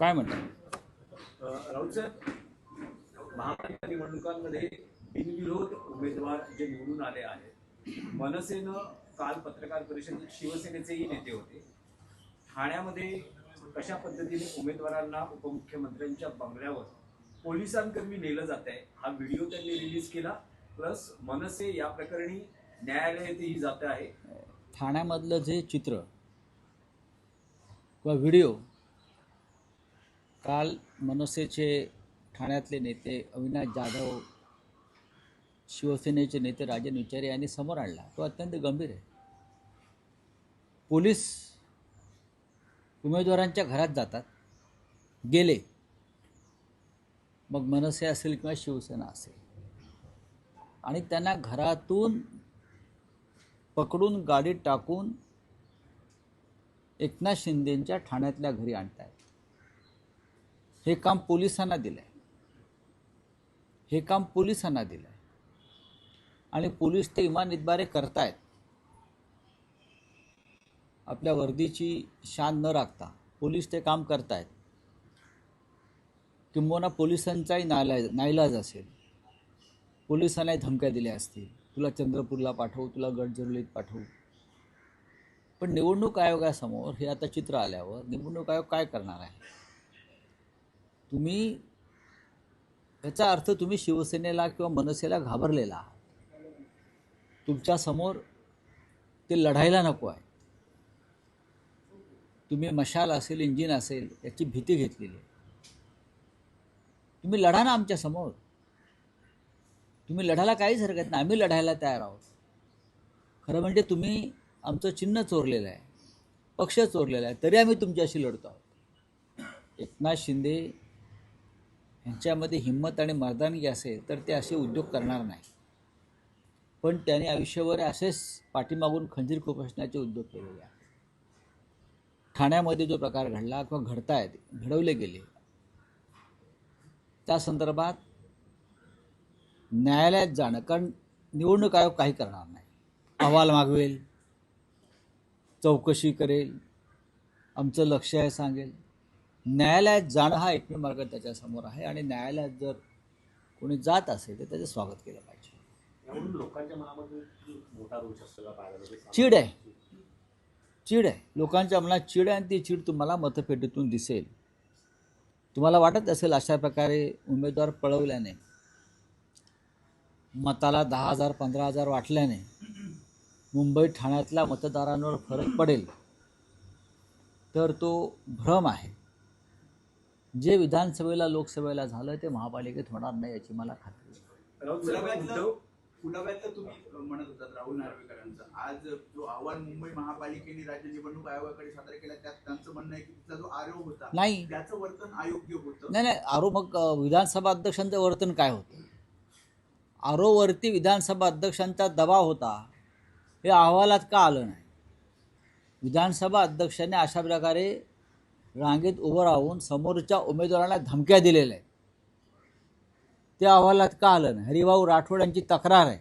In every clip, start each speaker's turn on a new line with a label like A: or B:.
A: काय म्हणतात
B: राऊत साहेब महापालिका निवडणुकांमध्ये बिनविरोध उमेदवार जे निवडून आले आहेत मनसेनं काल पत्रकार परिषदेत शिवसेनेचेही नेते होते. ठाण्यामध्ये कशा पद्धतीने उमेदवारांना उपमुख्यमंत्र्यांच्या बंगल्यावर पोलिसांकर्मी नेलं जात आहे हा व्हिडिओ त्यांनी रिलीज केला प्लस मनसे या प्रकरणी न्यायालयातही जात आहे.
A: ठाण्यामधलं जे चित्र किंवा व्हिडिओ काल मनसेचे ठाण्यातले नेते अविनाश जाधव शिवसेनेचे नेते राजन विचारे यांनी समोर आणला. तो अत्यंत गंभीर आहे. पोलीस उमेदवारांच्या घरात जातात गेले. मग मनसे असेल किंवा शिवसेना असेल. आणि त्यांना घरातून पकडून गाडीत टाकून एकनाथ शिंदेंच्या ठाण्यातल्या घरी आणतायत. हे काम पोलिसांना दिलंय. हे काम पोलिसांना दिलंय. आणि पोलीस ते इमान इतबारे करतायत. आपल्या वर्दीची शान न राखता पोलीस ते काम करतायत. किंबहुना पोलिसांचाही नालाज नाईलाज असेल. पोलिसांनाही धमक्या दिल्या असतील. तुला चंद्रपूरला पाठवू तुला गडचिरोलीत पाठवू. पण निवडणूक आयोगासमोर हे आता चित्र आल्यावर निवडणूक आयोग काय करणार आहे? तुम्ही याचा अर्थ तुम्ही शिवसेनेला किंवा मनसेला घाबरलेला आहात. तुमच्यासमोर ते लढायला नको आहे. तुम्ही मशाल असेल इंजिन असेल याची भीती घेतलेली आहे. तुम्ही लढा ना आमच्यासमोर तुम्ही लढायला काहीच हरकत नाही. आम्ही लढायला तयार आहोत. खरं म्हणजे तुम्ही आमचं चिन्ह चोरलेलं आहे. पक्ष चोरलेला आहे. तरी आम्ही तुमच्याशी लढतो आहोत. एकनाथ शिंदे यांच्यामध्ये हिंमत आणि मर्दानगी असेल तर ते असे उद्योग करणार नाही. पण त्याने आयुष्यभर असेच पाठीमागून खंजीर खुपसण्याचे उद्योग केलेले आहेत. ठाण्यामध्ये जो प्रकार घडला किंवा घडतायत घडवले गेले त्या संदर्भात न्यायालयात जाणं कारण निवडणूक आयोग काही करणार नाही. अहवाल मागवेल चौकशी करेल आमचं लक्ष आहे सांगेल. न्यायालयात जाणं हा एकमेव मार्ग त्याच्यासमोर आहे आणि न्यायालयात जर कोणी जात असेल तर त्याचं स्वागत केलं पाहिजे. चीड आहे. चीड आहे. लोकांच्या मनात चीड आहे आणि ती चीड तुम्हाला मतपेटीतून दिसेल. तुम्हाला वाटत असेल अशा प्रकारे उमेदवार पळवल्याने मताला दहा हजार पंधरा हजार वाटल्याने मुंबई ठाण्यातल्या मतदारांवर फरक पडेल तर तो भ्रम आहे. जे विधानसभेला लोकसभेला झालं ते महापालिकेत होणार नाही याची मला खात्री आहे.
C: तुम्ही म्हणत होतात राहुल नार्वेकरांचा. आज जो अहवाल मुंबई महापालिकेने राज्य निवडणूक आयोगाकडे सादर केला त्यात त्यांचं म्हणणं आहे की जो आरोप होता
A: नाही.
C: त्याचं वर्तन अयोग्य होतं?
A: नाही नाही आरो मग विधानसभा अध्यक्षांचं वर्तन काय होतं? आरोवरती विधानसभा अध्यक्षांचा दबाव होता हे अहवालात का आलं नाही? विधानसभा अध्यक्षांनी अशा प्रकारे रांगेत उभं राहून समोरच्या उमेदवारांना धमक्या दिलेल्या आहेत. त्या अहवालात का आलं नाही? हरिभाऊ राठोड यांची तक्रार आहे.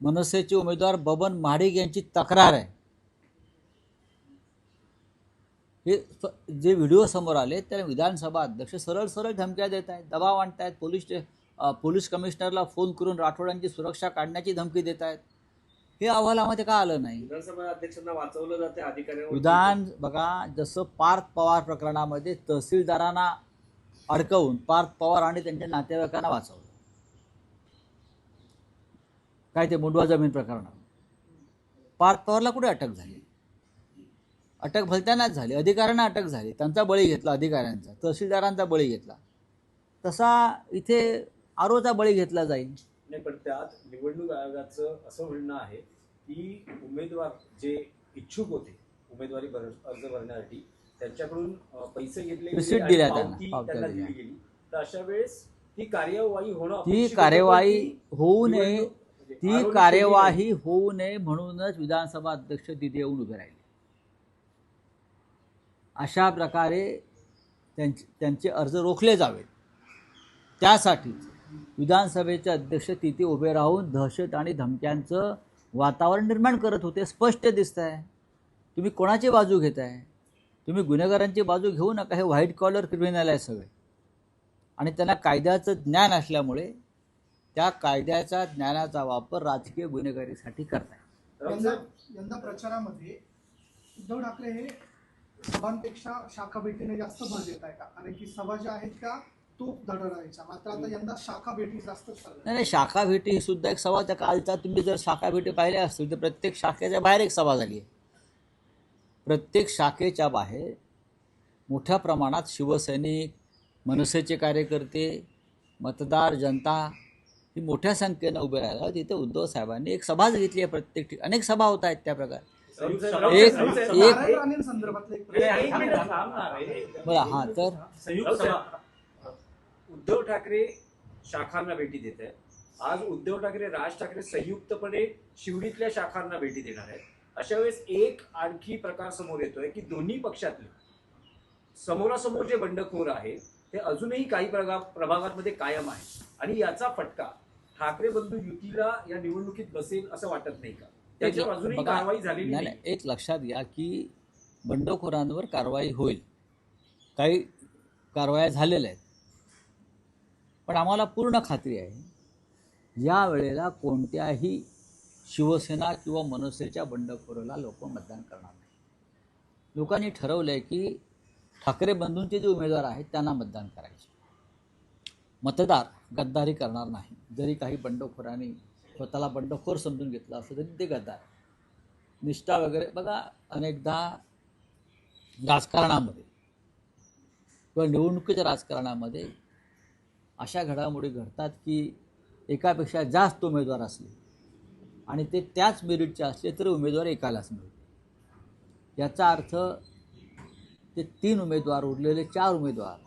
A: मनसेचे उमेदवार बबन महाडिक यांची तक्रार आहे. हे जे व्हिडिओ समोर आले त्याला विधानसभा अध्यक्ष सरळ सरळ धमक्या देत आहेत दबाव आणत आहेत पोलीस पोलीस कमिशनरला फोन करून राठोडांची सुरक्षा काढण्याची धमकी देत आहेत. हे अहवालामध्ये का आलं नाही?
D: विधानसभा अध्यक्षांना वाचवलं जाते अधिकाऱ्यांवर
A: विधान बघा जसं पार्थ पवार प्रकरणामध्ये तहसीलदारांना अडकवून पार्थ पवार आणि त्यांच्या नातेवाईकांना वाचवलं. काय ते मुंडवा जमीन प्रकरणात पार्थ पवारला कुठे अटक झाली? अटक भलत्यानाच झाली. अधिकाऱ्यांना अटक झाली. त्यांचा बळी घेतला अधिकाऱ्यांचा. तहसीलदारांचा बळी घेतला. तसा इथे आरोचा बळी घेतला जाईल.
B: नाही पण त्यात निवडणूक आयोगाचं असं म्हणणं आहे की उमेदवार जे इच्छुक होते उमेदवारी भर अर्ज भरण्यासाठी त्यांच्याकडून पैसे घेतले
A: त्यांना.
B: दिली गेली. तर अशा वेळेस ती कार्यवाही होणं
A: ती
B: होतं,
A: कार्यवाही होऊ नये.
B: म्हणजे
A: ती कार्यवाही होऊ नये म्हणूनच विधानसभा अध्यक्ष तिथे येऊन उभे राहिले. अशा प्रकारे त्यांचे त्यांचे अर्ज रोखले जावेत. त्यासाठीच विधानसभेचे अध्यक्ष तिथे उभे राहून दहशत आणि धमक्यांचं वातावरण निर्माण करत होते स्पष्ट दिसत आहे तुम्ही कोणाची बाजू घेताय? तुम्ही गुन्हेगारांची बाजू घेऊ नका हे व्हाईट कॉलर क्रिमिनल आहे सगळे. आणि त्यांना कायद्याचं ज्ञान असल्यामुळे त्या कायद्याच्या ज्ञानाचा वापर राजकीय गुन्हेगारीसाठी करताय.
E: यंदा यंदा प्रचारामध्ये उद्धव ठाकरे हे सभांपेक्षा शाखा भेटीने जास्त भर देत आहे का? कारण की सभा ज्या आहेत त्या तूप धडधायच्या मात्र आता यंदा शाखा भेटी जास्त
A: नाही नाही शाखा भेटी ही सुद्धा एक सभा त्या कालचा तुम्ही जर शाखा भेटी पाहिल्या असतील तर प्रत्येक शाखेच्या बाहेर एक सभा झाली आहे प्रत्येक शाखेच्या बाहेर मोठ्या प्रमाणात शिवसैनिक मनसेचे कार्यकर्ते मतदार जनता ही मोठ्या संख्येनं उभे राहिला तिथे उद्धव साहेबांनी एक सभाच घेतली आहे प्रत्येक ठिकाणी अनेक सभा होत आहेत त्या प्रकारे
B: एक-
A: एक-. बरं हां तर
D: संयुक्त सभा
B: उद्धव ठाकरे शाखांना भेटी देत आहेत. आज उद्धव ठाकरे राज ठाकरे संयुक्तपणे शिवडीतल्या शाखांना भेटी देणार आहेत. अशा वेळेस एक आणखी प्रकार समोर येतोय की दोन्ही पक्षातले समोरासमोर जे बंडखोर आहे ते अजूनही काही प्रगा प्रभागांमध्ये कायम आहे. आणि याचा फटका ठाकरे बंधू युतीला या निवडणुकीत बसेल असं वाटत नाही का? त्याच्यावर अजूनही कारवाई झालेली
A: नाही, एक लक्षात घ्या की बंडखोरांवर कारवाई होईल. काही कारवाया झालेल्या आहेत. पण आम्हाला पूर्ण खात्री आहे. या वेळेला कोणत्याही शिवसेना किंवा मनसेच्या बंडखोराला लोक मतदान करणार नाही. लोकांनी ठरवलं आहे की ठाकरे बंधूंचे जे उमेदवार आहेत त्यांना मतदान करायचे. मतदार गद्दारी करणार नाही. जरी काही बंडखोरांनी स्वतःला बंडखोर समजून घेतलं असं तरी ते गद्दार. निष्ठा वगैरे बघा अनेकदा राजकारणामध्ये किंवा निवडणुकीच्या राजकारणामध्ये अशा घडामोडी घडतात की एकापेक्षा जास्त उमेदवार असले आणि ते त्याच मेरिटचे असले तर उमेदवार एकालाच मिळतो याचा अर्थ ते तीन उमेदवार उरलेले चार उमेदवार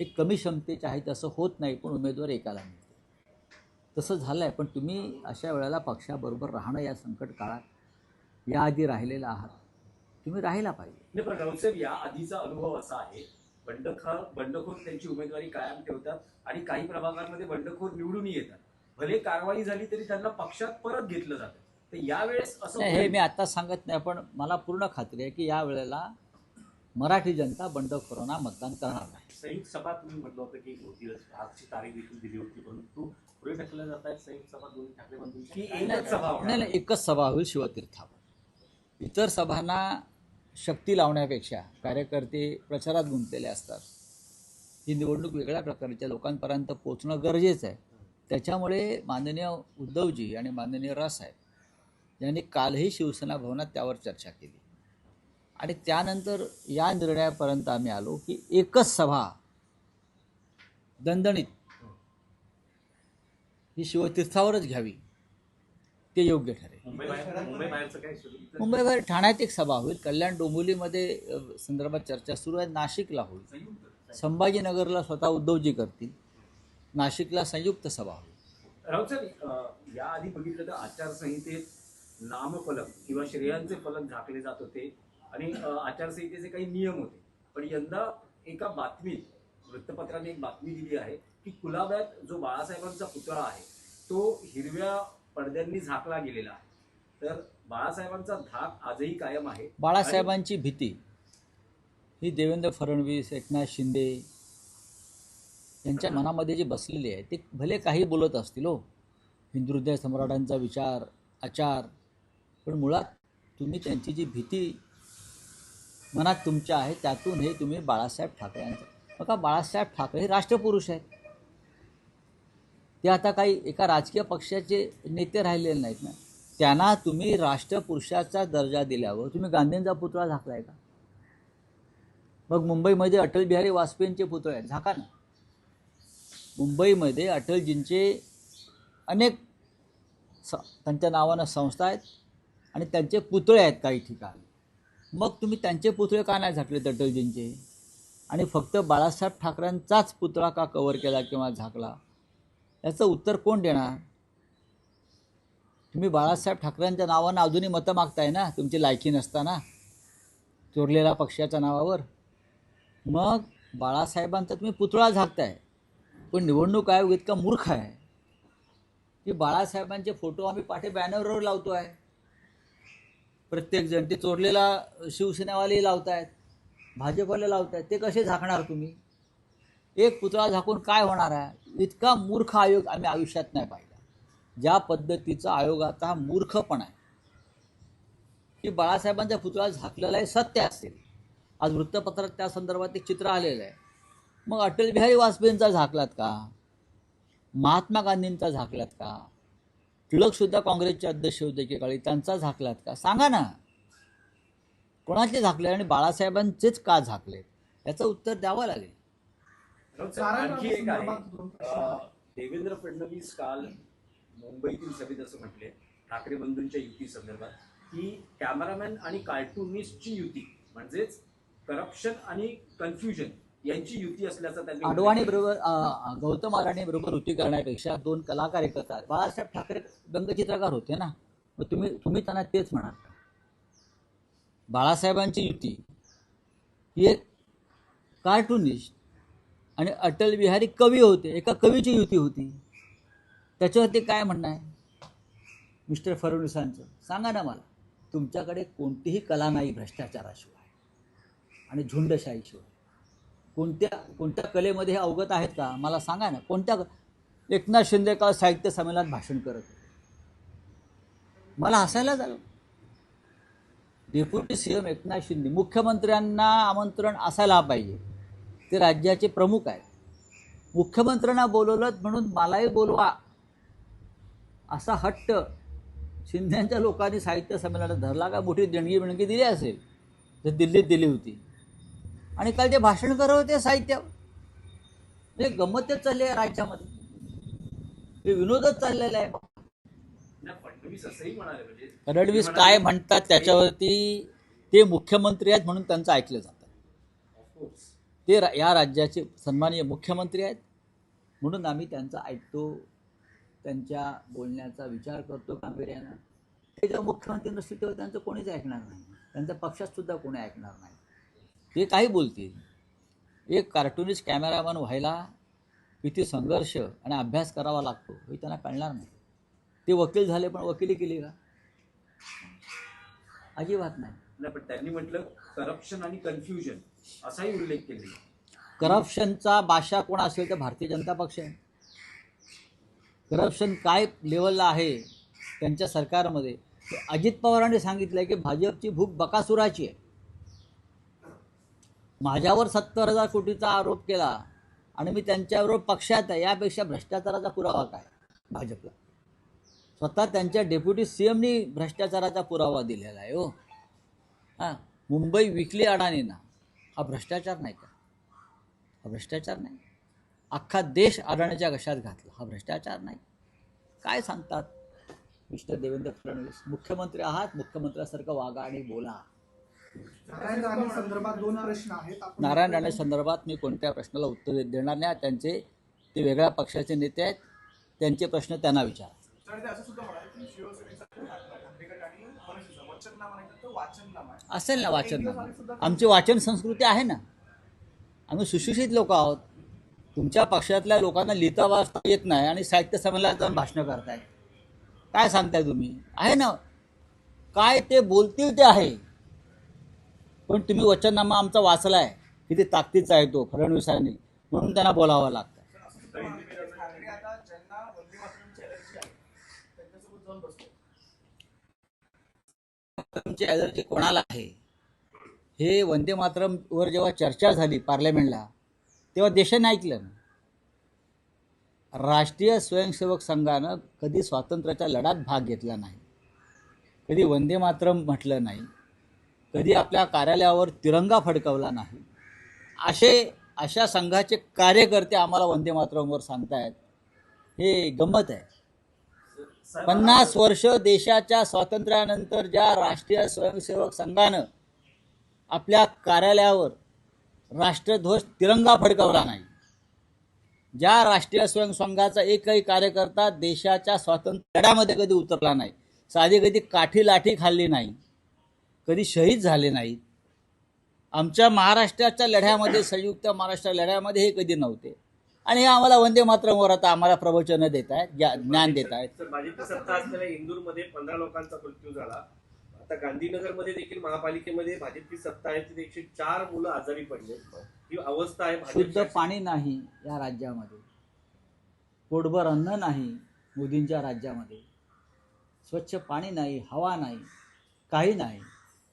A: हे कमी क्षमतेचे आहेत असं होत नाही पण उमेदवार एकाला मिळते तसं झालं आहे पण तुम्ही अशा वेळेला पक्षाबरोबर राहणं या संकट काळात याआधी राहिलेला आहात. तुम्ही राहिला पाहिजे.
B: या आधीचा अनुभव असा आहे बंडखोर बंडखोर त्यांची उमेदवारी कायम ठेवतात आणि काही प्रभागांमध्ये बंडखोर निवडून येतात भले कारवाई झाली तरी त्यांना पक्षात परत घेतलं जातं तर यावेळेस असं
A: हे. मी आता सांगत नाही पण मला पूर्ण खात्री आहे की या वेळेला मराठी जनता बंडखोरांना मतदान करणार नाही
D: संयुक्त सभा तुम्ही म्हटलं होतं की होतीलच आजची तारीख देखील दिली होती परंतु पुढे ढकलल्या जात आहेत संयुक्त सभा दोन्ही ठाकरे बंधूंची
B: की एकच सभा.
A: नाही नाही एकच सभा होईल शिवतीर्थावर इतर सभांना शक्ती लावण्यापेक्षा कार्यकर्ते प्रचारात गुंतलेले असतात. ही निवडणूक वेगळ्या प्रकारच्या लोकांपर्यंत पोचणं गरजेचं आहे. त्याच्यामुळे माननीय उद्धवजी आणि माननीय रावसाहेब यांनी कालही शिवसेना भवनात त्यावर चर्चा केली. आणि त्यानंतर या निर्णयापर्यंत आम्ही आलो की एकच सभा दणदणीत ही शिवतीर्थावरच घ्यावी. ते योग्य ठरेल. मुंबईबाहेर ठाण्यात एक सभा होईल. कल्याण डोंबिवलीमध्ये संदर्भात चर्चा सुरू आहे. नाशिकला होईल. संभाजीनगरला स्वतः उद्धवजी करतील. नाशिकला संयुक्त सभा होईल.
B: याआधी बघितलं तर आचारसंहितेत नामफलक किंवा श्रेयांचे फलक झाकले जात होते आणि आचारसंहितेचे काही नियम होते. पण यंदा एका बातमीत वृत्तपत्राने एक बातमी दिली आहे की कुलाब्यात जो बाळासाहेबांचा पुतळा आहे तो हिरव्या पडद्यांनी झाकला गेलेला आहे. तर बाळासाहेबांचा धाक आजही कायम आहे.
A: बाळासाहेबांची भीती. ही देवेंद्र फडणवीस एकनाथ शिंदे यांच्या मनामध्ये जी बसलेली आहे ते भले काही बोलत असतील हो. हिंदुहृदय सम्राटांचा विचार आचार पण मुळात तुम्ही त्यांची जी भीती मनात तुमच्या आहे त्यातून हे तुम्ही बाळासाहेब ठाकरे यांचं. बघा बाळासाहेब ठाकरे हे राष्ट्रपुरुष आहेत. ते आता काही एका राजकीय पक्षाचे नेते राहिलेले नाहीत ना. त्यांना तुम्ही राष्ट्रपुरुषाचा दर्जा दिल्यावर तुम्ही गांधींचा पुतळा झाकलाय का? मग मुंबईमध्ये अटल बिहारी वाजपेयींचे पुतळे आहेत झाका ना. मुंबईमध्ये अटलजींचे अनेक स त्यांच्या नावानं संस्था आहेत आणि त्यांचे पुतळे आहेत काही ठिकाणी. मग तुम्ही त्यांचे पुतळे का नाही झाकलेत अटलजींचे? आणि फक्त बाळासाहेब ठाकरेंचाच पुतळा का कवर केला किंवा झाकला? याचं उत्तर कोण देणार? तुम्ही बाळासाहेब ठाकरेंच्या नावानं अजूनही मतं मागताय ना? तुमची लायकी नसताना. चोरलेल्या पक्षाच्या नावावर. मग बाळासाहेबांचा तुम्ही पुतळा झाकताय. पण निवडणूक आयोग इतका मूर्ख आहे. की बाळासाहेबांचे फोटो आम्ही पाठे बॅनरवर लावतो आहे प्रत्येकजण ते चोरलेला शिवसेनावालेही लावत आहेत भाजपला लावताय ते कसे झाकणार तुम्ही? एक पुतळा झाकून काय होणार आहे? इतका मूर्ख आयोग आम्ही आयुष्यात नाही पाहिला. ज्या पद्धतीचा आयोगाचा हा मूर्खपणा आहे. की बाळासाहेबांचा पुतळा झाकलेला आहे सत्य असेल. आज वृत्तपत्रात त्या संदर्भात एक चित्र आलेलं आहे. मग अटल बिहारी वाजपेयींचा झाकलात का? महात्मा गांधींचा झाकलात का? टिळकसुद्धा काँग्रेसचे अध्यक्ष होते काळी त्यांचा झाकलात का? सांगा ना. कोणाचे झाकले आणि बाळासाहेबांचेच का झाकले? याचं उत्तर द्यावं लागेल.
B: आणखी एक आहे. देवेंद्र फडणवीस काल मुंबईतील सभेत असं म्हटले ठाकरे बंधूंच्या युती संदर्भात की कॅमेरामॅन आणि कार्टुनिस्टची युती म्हणजेच करप्शन आणि कन्फ्युजन यांची युती असल्याचं त्यांनी.
A: अडवाणी बरोबर गौतम अडाणी बरोबर युती करण्यापेक्षा दोन कलाकार एकत्र. बाळासाहेब ठाकरे व्यंगचित्रकार होते ना. मग तुम्ही तुम्ही त्यांना तेच म्हणाल? बाळासाहेबांची युती ही एक कार्टुनिस्ट आणि अटल बिहारी कवी होते एका कवीची युती होती. त्याच्यावरती काय म्हणणं आहे? मिस्टर फडणवीसांचं सांगा ना मला तुमच्याकडे कोणतीही कला नाही भ्रष्टाचाराशिवाय आणि झुंडशाहीशिवाय. कोणत्या कोणत्या कलेमध्ये हे अवगत आहेत का? मला सांगा ना कोणत्या एकनाथ शिंदे काल साहित्य संमेलनात भाषण करत होते? मला हसायला झालं. Deputy C M Eknath Shinde मुख्यमंत्र्यांना आमंत्रण असायला पाहिजे. ते राज्याचे प्रमुख आहेत. मुख्यमंत्र्यांना बोलवलं म्हणून मलाही बोलवा. असा हट्ट शिंद्यांच्या लोकांनी साहित्य संमेलनात धरला का? मोठी देणगी बिणगी दिली असेल. जर दिल्लीत दिली होती. आणि काल ते भाषण करत होते साहित्यावर म्हणजे गंमतच चालली आहे राज्यामध्ये. हे विनोदच चाललेला आहे.
B: फडणवीस म्हणजे
A: फडणवीस काय म्हणतात त्याच्यावरती ते मुख्यमंत्री आहेत म्हणून त्यांचं ऐकलं जातं. ते रा- या राज्याचे सन्माननीय मुख्यमंत्री आहेत. म्हणून आम्ही त्यांचं ऐकतो त्यांच्या बोलण्याचा विचार करतो गांभीर्यानं. ते जेव्हा मुख्यमंत्री नसतील तेव्हा त्यांचं कोणीच ऐकणार नाही. त्यांच्या पक्षातसुद्धा कोणी ऐकणार नाही. ते काही बोलतील. एक कार्टुनिस्ट कॅमेरामॅन व्हायला किती संघर्ष आणि अभ्यास करावा लागतो हे त्यांना कळणार नाही. ते वकील झाले पण वकिली केली का? अजिबात नाही.
B: पण त्यांनी म्हटलं करप्शन आणि कन्फ्युजन असाही उल्लेख केलेला
A: करप्शनचा बादशाह कोण असेल तर भारतीय जनता पक्ष आहे. करप्शन काय लेवलला आहे त्यांच्या सरकारमध्ये? अजित पवारांनी सांगितलं की भाजपची भूक बकासुराची आहे. माझ्यावर सत्तर हजार कोटीचा आरोप केला आणि मी त्यांच्याबरोबर पक्षात आहे यापेक्षा भ्रष्टाचाराचा पुरावा काय भाजपला? स्वतः त्यांच्या डेप्युटी सी एमनी भ्रष्टाचाराचा पुरावा दिलेला आहे हो. हां मुंबई विकली अडाणींना हा भ्रष्टाचार नाही का? हा भ्रष्टाचार नाही. अख्खा देश अडाणीच्या घशात घातला? हा भ्रष्टाचार नाही. काय सांगतात? मिस्टर देवेंद्र फडणवीस मुख्यमंत्री आहात मुख्यमंत्र्यासारखं वागा आणि बोला.
E: नारायण राणे संदर्भात दोन प्रश्न आहेत. आपण-
A: नारायण राणे संदर्भात मी कोणत्या प्रश्नाला उत्तर देणार नाही. त्यांचे ते वेगळ्या पक्षाचे नेते आहेत. त्यांचे प्रश्न त्यांना विचारा.
F: आहे
A: असेल ना वाचन. आमची वाचन संस्कृती आहे ना. आम्ही सुशिक्षित लोक आहोत. तुमच्या पक्षातल्या लोकांना लिहिता वाचता येत नाही आणि साहित्य संमेलनात जाऊन भाषणं करताय काय सांगताय तुम्ही? आहे ना. काय ते बोलतील ते आहे. पण तुम्ही वचननामा आमचा वाचलाय. किती ताकदीचा आहे तो फडणवीसांनी. म्हणून त्यांना बोलावं लागतं
F: ठाकरे आता ज्यांना वंदे मातरमची अलर्जी आहे त्यांच्यासोबत जाऊन बसतो
A: तुमची ॲलर्जी कोणाला आहे? हे वंदे मातरमवर जेव्हा चर्चा झाली पार्लमेंटला तेव्हा देशाने ऐकलं. ना राष्ट्रीय स्वयंसेवक संघानं कधी स्वातंत्र्याच्या लढ्यात भाग घेतला नाही कधी वंदे मातरम म्हटलं नाही कधी आपल्या कार्यालयावर तिरंगा फडकवला नाही. असे अशा संघाचे कार्यकर्ते आम्हाला वंदे मातरमवर सांगतायत हे गंमत आहे. पन्नास वर्ष देशाच्या स्वातंत्र्यानंतर ज्या राष्ट्रीय स्वयंसेवक संघानं आपल्या कार्यालयावर राष्ट्रध्वज तिरंगा फडकवला नाही ज्या राष्ट्रीय स्वयंसंघाचा एकही कार्यकर्ता देशाच्या स्वातंत्र्य लढ्यामध्ये कधी उतरला नाही साधी कधी काठी लाठी खाल्ली नाही कधी शहीद झाले नाहीत आमच्या महाराष्ट्राच्या लढ्यामध्ये संयुक्त महाराष्ट्र लढ्यामध्ये हे कधी नव्हते. आणि आम्हाला वंदे मातरमवर आता आम्हाला प्रवचनं देत आहेत ज्ञान देत आहेत
D: तर भाजपची सत्ता असलेल्या इंदूरमध्ये पंधरा लोकांचा मृत्यू झाला.
G: आता गांधीनगरमध्ये देखील महापालिकेमध्ये भाजपची सत्ता आहे तिथे एकशे चार मुलं आजारी पडले. ही अवस्था आहे भाजप
A: शुद्ध पाणी नाही या राज्यामध्ये. पोटभर अन्न नाही मोदींच्या राज्यामध्ये. स्वच्छ पाणी नाही हवा नाही काही नाही.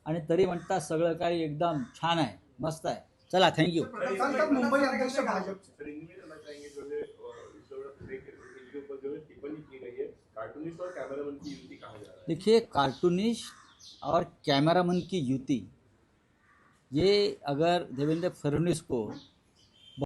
A: आणि तरी म्हणतात सगळं काही एकदम छान आहे मस्त आहे. चला थँक्यू
E: मुंबई अध्यक्ष भाजपचे
H: टिप्पणी कार्टूनिस्ट और
A: देखिए कार्टूनिस्ट और कैमरामैन की युति ये अगर देवेंद्र फडनवीस को